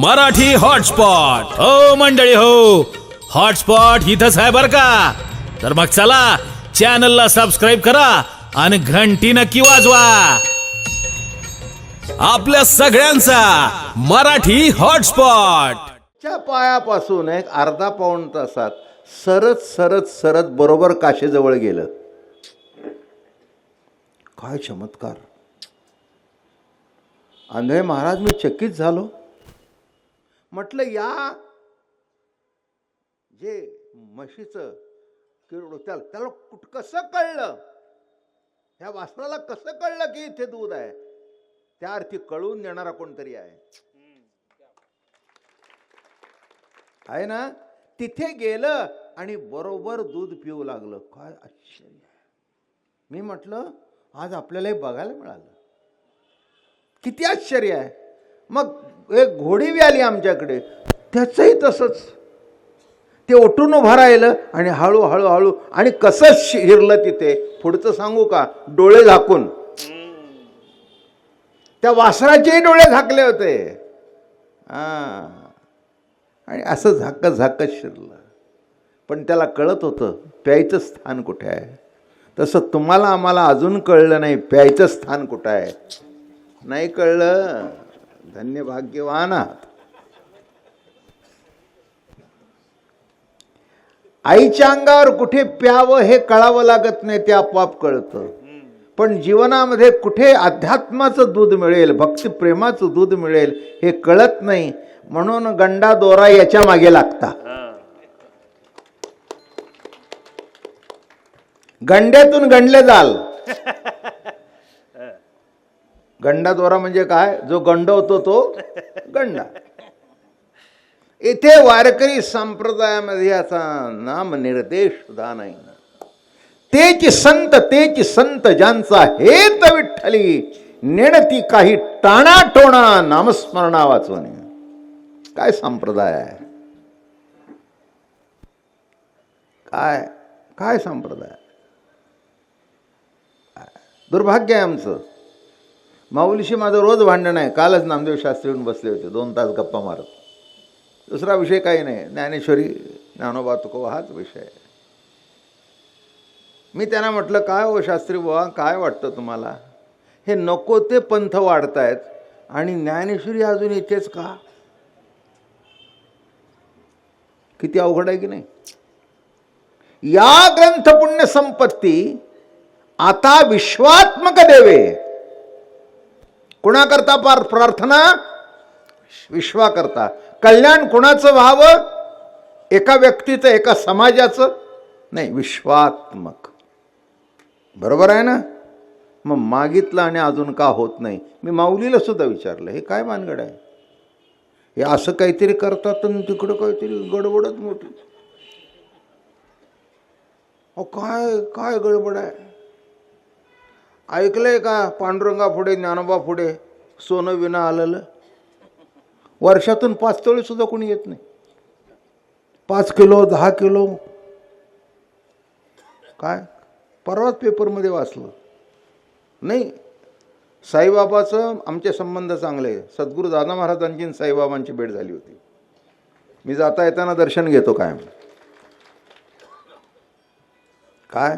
Marathi hotspot. हो मंडळी हो. हॉटस्पॉट इथंच आहे बर का? तर मग चला चॅनलला सबस्क्राईब करा आणि घंटी नक्की वाजवा. आपल्या सगळ्यांचा मराठी हॉटस्पॉट. च्या पायापासून एक अर्धा पाऊण तासात सरत सरत सरत बरोबर काशेजवळ गेलं. काय चमत्कार. आंधळे महाराज मी चकित झालो. म्हटलं या. जे म्हशीचं किरडो त्याला त्याला कुठ कसं कळलं? ह्या वासराला कसं कळलं की इथे दूध आहे? त्या अर्थी कळवून देणारा कोणतरी आहे. आहे ना? तिथे गेलं आणि बरोबर दूध पिऊ लागलं. काय आश्चर्य. आहे. मी म्हटलं आज आपल्याला हे बघायला मिळालं. किती आश्चर्य आहे. मग एक घोडी बी आली आमच्याकडे. त्याचंही तसंच. ते ओटून उभं राहिलं आणि हळू हळू हळू आणि कसं शिरलं तिथे? पुढचं सांगू का? डोळे झाकून. त्या वासराचेही डोळे झाकले होते. आणि असं झाकत झाकत शिरलं. पण त्याला कळत होतं प्यायचं स्थान कुठे आहे? तसं तुम्हाला आम्हाला अजून कळलं नाही प्यायचं स्थान कुठं आहे? नाही कळलं? धन्य भाग्यवान आहात आईच्या अंगावर कुठे प्यावं हे कळावं लागत नाही ते आपोआप कळतं. पण जीवनामध्ये कुठे अध्यात्माचं दूध मिळेल भक्ती प्रेमाचं दूध मिळेल हे कळत नाही. म्हणून गंडा दोरा याच्या मागे लागता. गंड्यातून गंडले जाल. गंडाद्वारा म्हणजे काय? जो गंड होतो तो गंडा. इथे वारकरी संप्रदायामध्ये याचा नाम निर्देश सुद्धा नाही. तेच संत तेच संत ज्यांचा हेत विठ्ठली नेणती काही टाणाटोणा नामस्मरणा वाचवणे. काय संप्रदाय आहे? काय? काय संप्रदाय? दुर्भाग्य आहे आमचं. माऊलीशी माझं रोज भांडण आहे. कालच नामदेव शास्त्री येऊन बसले होते. दोन तास गप्पा मारत. दुसरा विषय काही नाही. ज्ञानेश्वरी ज्ञानोबा तुको हाच विषय आहे. मी त्यांना म्हटलं काय हो शास्त्री बुवा? काय वाटतं तुम्हाला? हे नको ते पंथ वाढतायत आणि ज्ञानेश्वरी अजून इथेच का? किती अवघड आहे की नाही? या ग्रंथ पुण्य संपत्ती आता विश्वात्मक देवे. कुणाकरता पार प्रार्थना? विश्वाकरता. कल्याण कुणाचं व्हावं? एका व्यक्तीचं एका समाजाचं? नाही विश्वात्मक. बरोबर आहे ना? मग मागितलं आणि अजून का होत नाही? मी माऊलीला सुद्धा विचारलं हे काय मानगड आहे? हे असं काहीतरी करतात आणि तिकडं काहीतरी गडबडच मोठी अहो काय काय गडबड आहे? ऐकलंय का पांडुरंगा पुढे ज्ञानोबा पुढे? सोनं विना आलेलं. वर्षातून पाच तळीसुद्धा कोणी येत नाही. पाच किलो दहा किलो. काय? परवाच पेपरमध्ये वाचलं. नाही. साईबाबाचं आमचे संबंध चांगले. आहे. सद्गुरू दादा महाराजांची साईबाबांची भेट झाली होती. मी जाता येताना दर्शन घेतो कायम. काय?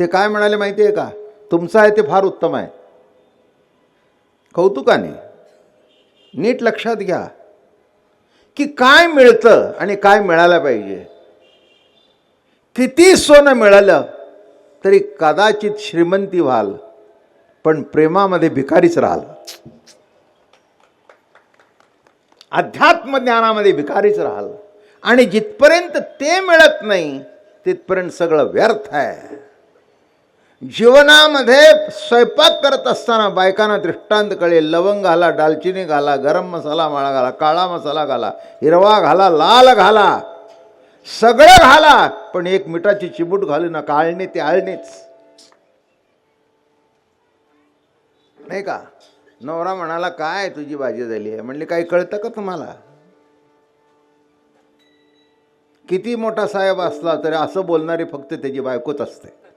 ते काय म्हणाले माहिती आहे का? तुमचं आहे ते फार उत्तम आहे. कौतुकाने नीट लक्षात घ्या. की काय मिळतं आणि काय मिळायला पाहिजे. किती सोनं मिळालं तरी कदाचित श्रीमंती व्हाल पण प्रेमामध्ये भिकारीच राहाल. अध्यात्म ज्ञानामध्ये भिकारीच राहाल. आणि जिथपर्यंत ते मिळत नाही तिथपर्यंत सगळं व्यर्थ आहे. जीवनामध्ये स्वयंपाक करत असताना बायकांना दृष्टांत कळेल. लवंग घाला दालचिनी घाला गरम मसाला माळा घाला काळा मसाला घाला हिरवा घाला लाल घाला. सगळं घाला पण एक मिठाची चिबूट घालू नका. आळणे ते आळणेच. नाही का? नवरा म्हणाला काय तुझी भाजी झाली आहे? म्हणले काही कळतं का तुम्हाला? किती मोठा साहेब असला तरी असं बोलणारी फक्त त्याची बायकोच असते.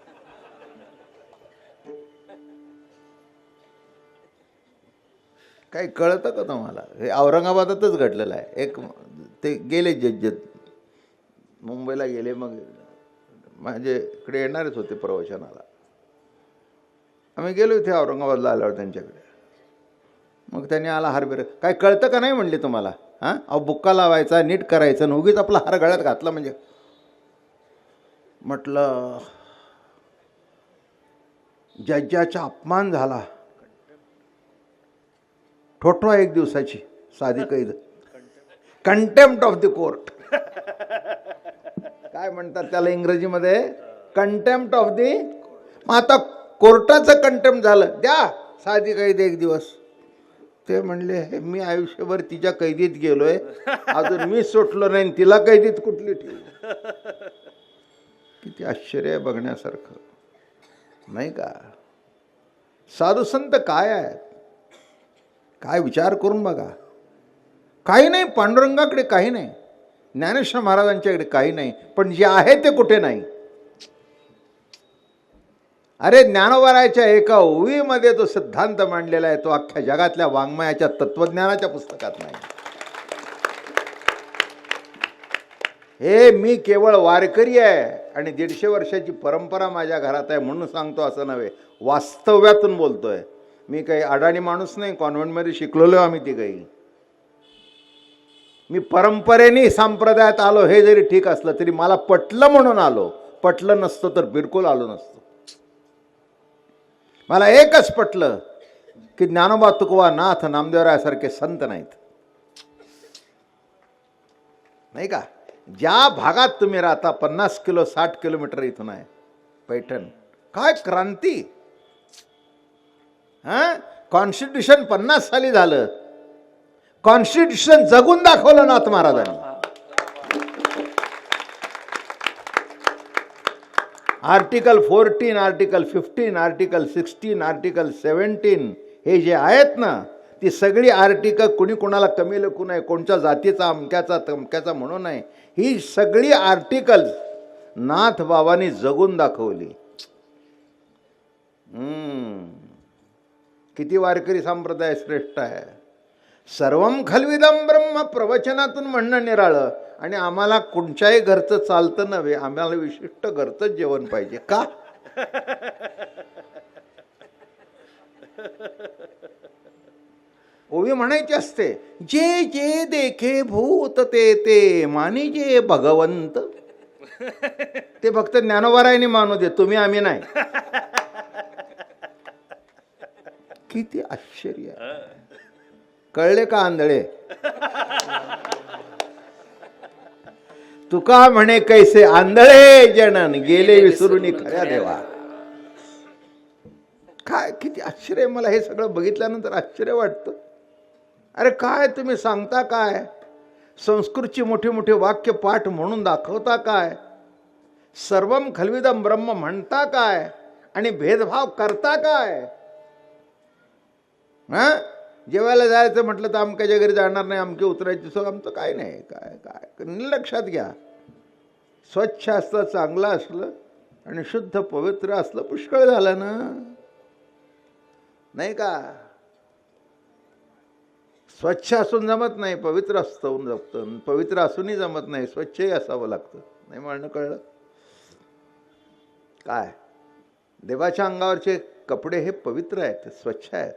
काही कळतं का तुम्हाला? हे औरंगाबादातच घडलेलं आहे. एक ते गेले जज्जत मुंबईला गेले मग माझे इकडे येणारच होते प्रवचनाला. आम्ही गेलो इथे औरंगाबादला आल्यावर त्यांच्याकडे. मग त्यांनी आला हार बिर काय कळतं का नाही म्हणले तुम्हाला? हां? अहो बुक्का लावायचा नीट करायचं आणि उगीच आपला हार गळ्यात घातला म्हणजे. म्हटलं जज्जाचा अपमान झाला. ठोठवा एक दिवसाची साधी कैद. कंटेम्प्ट ऑफ द कोर्ट काय म्हणतात त्याला इंग्रजीमध्ये? कंटेम्प्ट ऑफ दी मग आता कोर्टाचं कंटेम्प्ट झालं. द्या साधी कैद एक दिवस. ते म्हणले "हे मी आयुष्यभर तिच्या कैदीत गेलोय. अजून मी सुटलो नाही तिला कैदीत कुठली ठेवली किती आश्चर्य बघण्यासारखं. नाही का? साधू संत काय आहेत? काय विचार करून बघा. काही नाही पांडुरंगाकडे काही नाही. ज्ञानेश्वर महाराजांच्याकडे काही नाही. पण जे आहे ते कुठे नाही. अरे ज्ञानोबरायच्या एका ओवीमध्ये तो सिद्धांत मांडलेला आहे तो अख्ख्या जगातल्या वाङ्मयाच्या तत्वज्ञानाच्या पुस्तकात नाही. हे मी केवळ वारकरी आहे आणि दीडशे वर्षाची परंपरा माझ्या घरात आहे म्हणून सांगतो असं नव्हे वास्तव्यातून बोलतोय. मी काही अडाणी माणूस नाही कॉन्व्हेंटमध्ये शिकलेलो आम्ही ती काही मी परंपरेने संप्रदायात आलो हे जरी ठीक असलं तरी मला पटलं म्हणून आलो. पटलं नसतं तर बिलकुल आलो नसतो. मला एकच पटलं की ज्ञानोबा तुकवा नाथ नामदेवरायासारखे संत नाहीत. नाही का? ज्या भागात तुम्ही राहता पन्नास किलो साठ किलोमीटर इथून आहे. पैठण. काय क्रांती! हां? कॉन्स्टिट्यूशन पन्नास साली झालं. कॉन्स्टिट्यूशन जगून दाखवलं नाथ महाराजांनी. Article fourteen article fifteen article sixteen article seventeen हे जे आहेत ना ती सगळी आर्टिकल कुणी कुणाला कमी लेखू नये कोणत्या जातीचा अमक्याचा तमक्याचा म्हणू नये. ही सगळी आर्टिकल नाथ बाबांनी जगून दाखवली. हम्म. किती वारकरी संप्रदाय श्रेष्ठ आहे. सर्व खलविदम ब्रह्म प्रवचनातून म्हणणं निराळं. आणि आम्हाला कोणत्याही घरचं चालतं नव्हे आम्हाला विशिष्ट घरचंच जेवण पाहिजे. का? ओवी म्हणायची असते जे जे देखे भूत ते ते मानी जे भगवंत. ते फक्त ज्ञानोबारायने मानू दे तुम्ही आम्ही नाही. किती आश्चर्य कळले का आंधळे? तुका म्हणे कैसे आंधळे जनन गेले विसरून खऱ्या देवा. काय किती आश्चर्य मला हे सगळं बघितल्यानंतर आश्चर्य वाटतं. अरे काय तुम्ही सांगता काय? संस्कृतची मोठे मोठे वाक्य पाठ म्हणून दाखवता काय? सर्वम खलविदम ब्रह्म म्हणता काय? आणि भेदभाव करता काय? हा? जेवायला जायचं म्हटलं तर अमक्याच्या घरी जाणार नाही अमके उतरायची सो आमचं काय नाही काय काय? लक्षात घ्या. स्वच्छ असलं चांगलं असलं आणि शुद्ध पवित्र असलं पुष्कळ झालं ना? नाही का? स्वच्छ असून जमत नाही पवित्र असतं जमतं पवित्र असूनही जमत नाही स्वच्छही असावं लागतं. नाही म्हणणं कळलं? काय? देवाच्या अंगावरचे कपडे हे पवित्र आहेत स्वच्छ आहेत.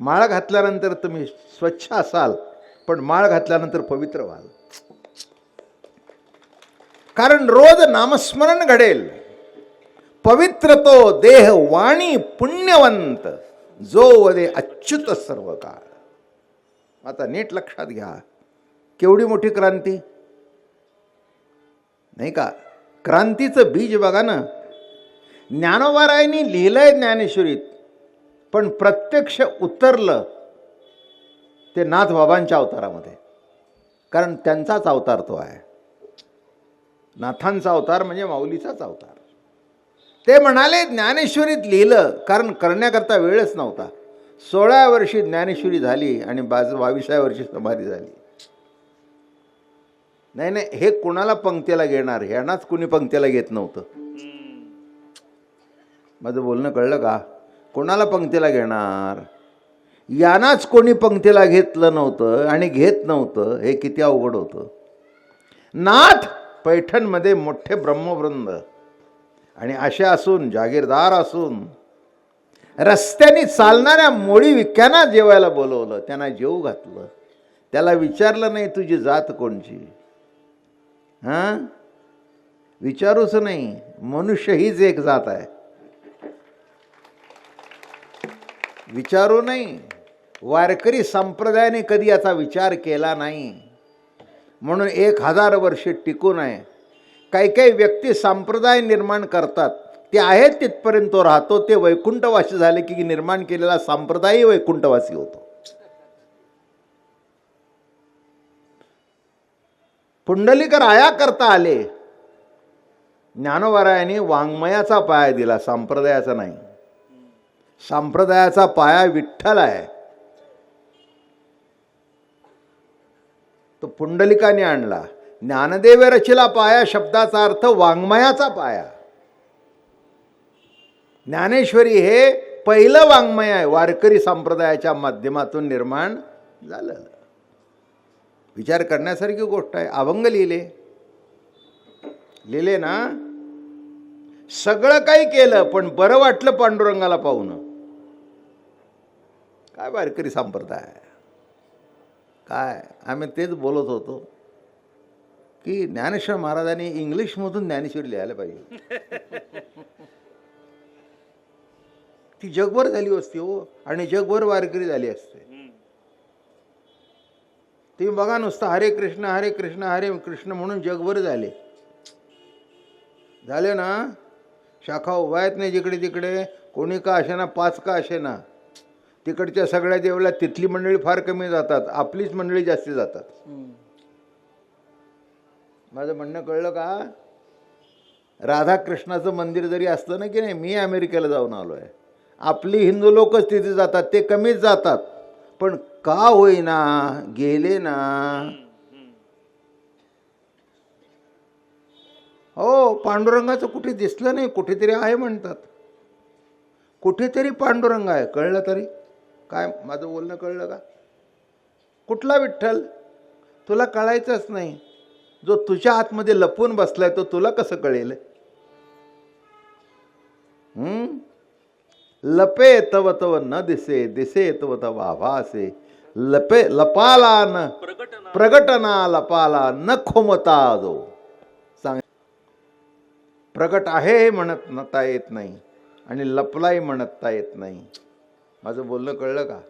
माळ घातल्यानंतर तुम्ही स्वच्छ असाल पण माळ घातल्यानंतर पवित्र व्हाल. कारण रोज नामस्मरण घडेल. पवित्र तो देह वाणी पुण्यवंत जो वदे अच्युत सर्व काळ आता नीट लक्षात घ्या. केवढी मोठी क्रांती? नाही का? क्रांतीचं बीज बघा ना. ज्ञानोबारायनी लिहिलंय ज्ञानेश्वरीत पण प्रत्यक्ष उतरलं ते नाथबाबांच्या अवतारामध्ये. कारण त्यांचाच अवतार तो आहे. नाथांचा अवतार म्हणजे माऊलीचाच अवतार. ते म्हणाले ज्ञानेश्वरीत लिहिलं कारण करण्याकरता वेळच नव्हता. सोळा वर्षी ज्ञानेश्वरी झाली आणि बाज बावीसाव्या वर्षी समाधी झाली. नाही नाही हे कुणाला पंक्तीला घेणार? ह्यांनाच कुणी पंक्तीला घेत नव्हतं. माझं बोलणं कळलं का? कोणाला पंक्तीला घेणार? यांनाच कोणी पंक्तीला घेतलं नव्हतं आणि घेत नव्हतं हे किती अवघड होतं. नाथ पैठणमध्ये मोठे ब्रह्मवृंद. आणि असे असून जागीरदार असून रस्त्याने चालणाऱ्या मोळी विक्यांना जेवायला बोलवलं त्यांना जेवू घातलं. त्याला विचारलं नाही तुझी जात कोणची? हां? विचारूच नाही. मनुष्य हीच एक जात आहे. विचारू नाही वारकरी संप्रदायाने कधी याचा विचार केला नाही. म्हणून एक हजार वर्षे टिकून आहे. काही काही व्यक्ती संप्रदाय निर्माण करतात. ते आहेत तिथपर्यंत तो राहतो. ते वैकुंठवासी झाले की निर्माण केलेला संप्रदायही वैकुंठवासी होतो. पुंडलिकर आया करता आले. ज्ञानोवरायाने वाङ्मयाचा पाया दिला. संप्रदायाचा नाही. संप्रदायाचा पाया विठ्ठल आहे. तो पुंडलिकाने आणला. ज्ञानदेव रचिला पाया शब्दाचा अर्थ वाङ्मयाचा पाया. ज्ञानेश्वरी हे पहिलं वाङ्मय आहे. वारकरी संप्रदायाच्या माध्यमातून निर्माण झालं. विचार करण्यासारखी गोष्ट आहे. अभंग लिहिले. लिहिले ना? सगळं काही केलं पण बरं वाटलं पांडुरंगाला पाहून. काय वारकरी संप्रदाय? काय? आम्ही तेच बोलत होतो की ज्ञानेश्वर महाराजांनी इंग्लिशमधून ज्ञानेश्वर लिहायला पाहिजे. ती जगभर झाली असती हो आणि जगभर वारकरी झाली असते. तुम्ही बघा नुसतं हरे कृष्ण हरे कृष्ण हरे कृष्ण म्हणून जगभर झाले. झाले ना? शाखा उभा आहेत नाही जिकडे तिकडे? कोणी का असे ना पाच का असे ना तिकडच्या सगळ्या देवाला तिथली मंडळी फार कमी जातात आपलीच मंडळी जास्ती जातात. माझं म्हणणं कळलं का? राधाकृष्णाचं मंदिर जरी असलं ना की नाही मी अमेरिकेला जाऊन आलो आहे आपली हिंदू लोकच तिथे जातात ते कमीच जातात. पण का होईना गेले ना. हो पांडुरंगाचं कुठे दिसलं नाही कुठेतरी आहे म्हणतात. कुठेतरी पांडुरंग आहे कळलं तरी? काय माझं बोलणं कळलं का? कुठला विठ्ठल? तुला कळायचंच नाही. जो तुझ्या आतमध्ये लपून बसलाय तो तुला कसं कळेल? हम्म? लपे तव तव न दिसे दिसे तव तव आभासे. लपे लपाला न प्रगटना लपाला न खोमता जो. सांग. प्रगट आहे हे म्हणत नता येत नाही आणि लपलाही म्हणता येत नाही. माझं बोलणं कळलं का?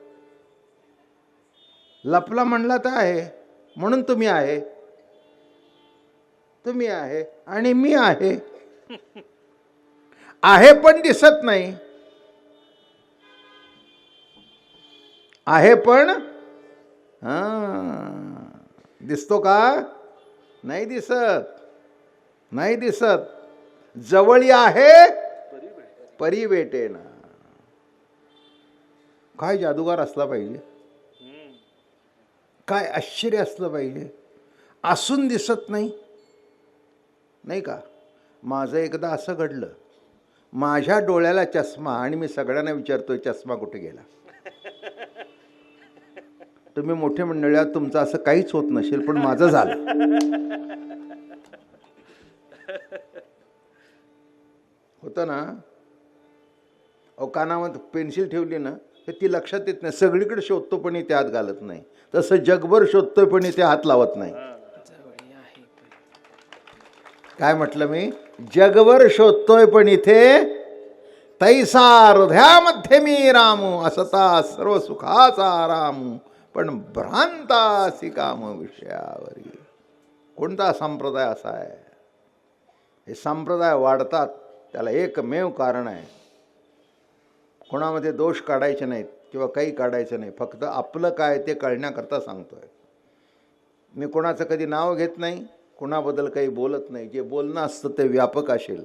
लपला म्हणला तर आहे. म्हणून तुम्ही आहे. तुम्ही आहे आणि मी आहे. आहे पण दिसत नाही. आहे पण हा दिसतो का? नाही दिसत. नाही दिसत. जवळी आहे परी भेटेना. काय जादूगार असला पाहिजे. काय आश्चर्य असलं पाहिजे. असून दिसत नाही. नाही का? माझं एकदा असं घडलं. माझ्या डोळ्याला चष्मा आणि मी सगळ्यांना विचारतोय चष्मा कुठे गेला? तुम्ही मोठे मंडळात तुमचं असं काहीच होत नसेल पण माझं झालं. होतं ना? अहो कानामध्ये पेन्सिल ठेवली ना तर ती लक्षात येत नाही. सगळीकडे शोधतो पण इथे हात घालत नाही. तसं जगभर शोधतोय पण इथे हात लावत नाही. काय म्हटलं मी? जगभर शोधतोय पण इथे तैसा हृदयामध्ये मी रामू असता सर्व सुखाचा रामू पण भ्रांतासी काम विषयावरी. कोणता संप्रदाय असा आहे? हे संप्रदाय वाढतात त्याला एकमेव कारण आहे. कोणामध्ये दोष काढायचे नाहीत किंवा काही काढायचं नाही. फक्त आपलं काय ते कळण्याकरता सांगतोय. मी कोणाचं कधी नाव घेत नाही कोणाबद्दल काही बोलत नाही. जे बोलणं असतं ते व्यापक असेल.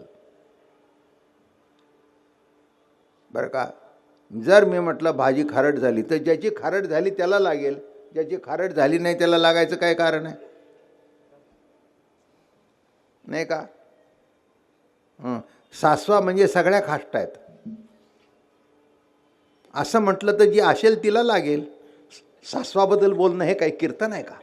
बरं का? जर मी म्हटलं भाजी खारट झाली तर ज्याची खारट झाली त्याला लागेल. ज्याची खारट झाली नाही त्याला लागायचं काय कारण आहे? नाही का? सासवा म्हणजे सगळ्या खाष्ट आहेत. असं म्हटलं तर जी असेल तिला लागेल. सासवाबद्दल बोलणं हे काही कीर्तन आहे का?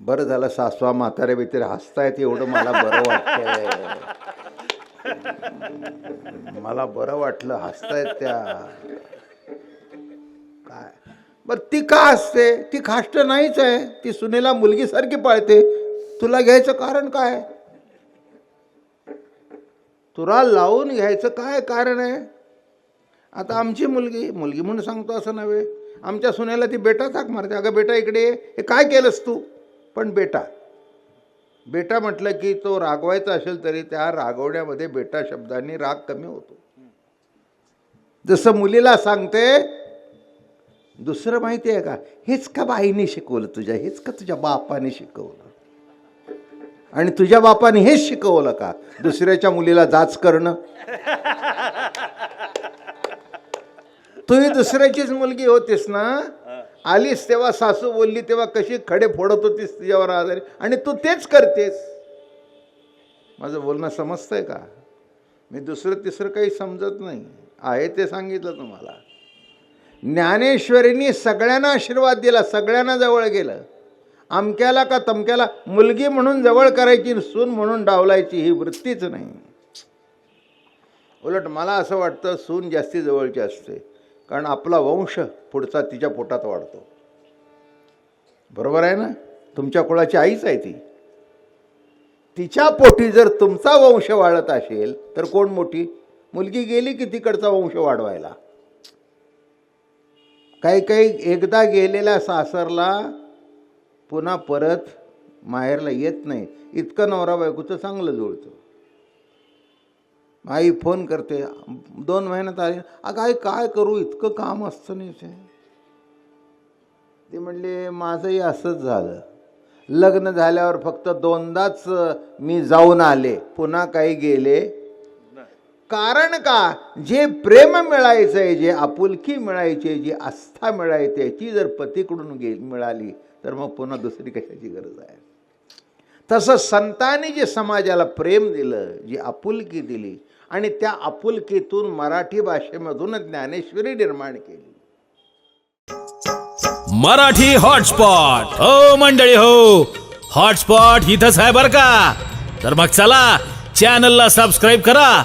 बरं झालं सासवा म्हातारे बितारे हसतायत एवढं मला बरं वाटतंय. मला बरं वाटलं हसतायत त्या. काय? बर ती का असते ती खाष्ट नाहीच आहे. ती सुनेला मुलगीसारखी पाळते. तुला घ्यायचं कारण काय? तुरा लावून घ्यायचं काय कारण आहे? आता आमची मुलगी मुलगी म्हणून सांगतो असं नव्हे. आमच्या सुनेला ती बेटा थाक मारते. अगं बेटा इकडे हे काय केलंस तू? पण बेटा. बेटा म्हटलं की तो रागवायचा असेल तरी त्या रागवण्यामध्ये बेटा शब्दांनी राग कमी होतो. जसं मुलीला सांगते दुसरं माहिती आहे का? हेच का बाईने शिकवलं तुझ्या? हेच का तुझ्या बापाने शिकवलं? आणि तुझ्या बापाने हेच शिकवलं का? दुसऱ्याच्या मुलीला जाच करणं? तुम्ही दुसऱ्याचीच मुलगी होतीस ना? आलीस तेव्हा सासू बोलली तेव्हा कशी खडे फोडत होतीस तुझ्यावर आजारी? आणि तू तेच करतेस. माझं बोलणं समजतंय का? मी दुसरं तिसरं काही समजत नाही. आहे ते सांगितलं तुम्हाला. ज्ञानेश्वरींनी सगळ्यांना आशीर्वाद दिला सगळ्यांना जवळ गेलं. अमक्याला का तमक्याला? मुलगी म्हणून जवळ करायची सून म्हणून डावलायची ही वृत्तीच नाही. उलट मला असं वाटतं सून जास्ती जवळची असते. कारण आपला वंश पुढचा तिच्या पोटात वाढतो. बरोबर आहे ना? तुमच्या कुळाची आईच आहे ती. तिच्या पोटी जर तुमचा वंश वाढत असेल तर कोण मोठी? मुलगी गेली की तिकडचा वंश वाढवायला. काही काही एकदा गेलेल्या सासरला पुन्हा परत माहेरला येत नाही. इतकं नवरा बायकोचं चांगलं जुळतं. आई फोन करते दोन महिन्यात आली. अगं आई काय करू? इतकं काम असतं नाही ते ते म्हणले माझंही असंच झालं. लग्न झाल्यावर फक्त दोनदाच मी जाऊन आले. पुन्हा काही गेले. कारण का? जे प्रेम मिळायचं आहे जे आपुलकी मिळायची जी आस्था मिळायची ती जर पतीकडून गे मिळाली तर मग पुन्हा दुसरी कशाची गरज आहे? तसं संतांनी जे समाजाला प्रेम दिलं जी आपुलकी दिली आणि त्या आपुलकीतून मराठी भाषेमधून ज्ञानेश्वरी निर्माण केली. मराठी हॉटस्पॉट. हो मंडळी हो. हॉटस्पॉट इथंच आहे बर का? तर मग चला चॅनलला सबस्क्राईब करा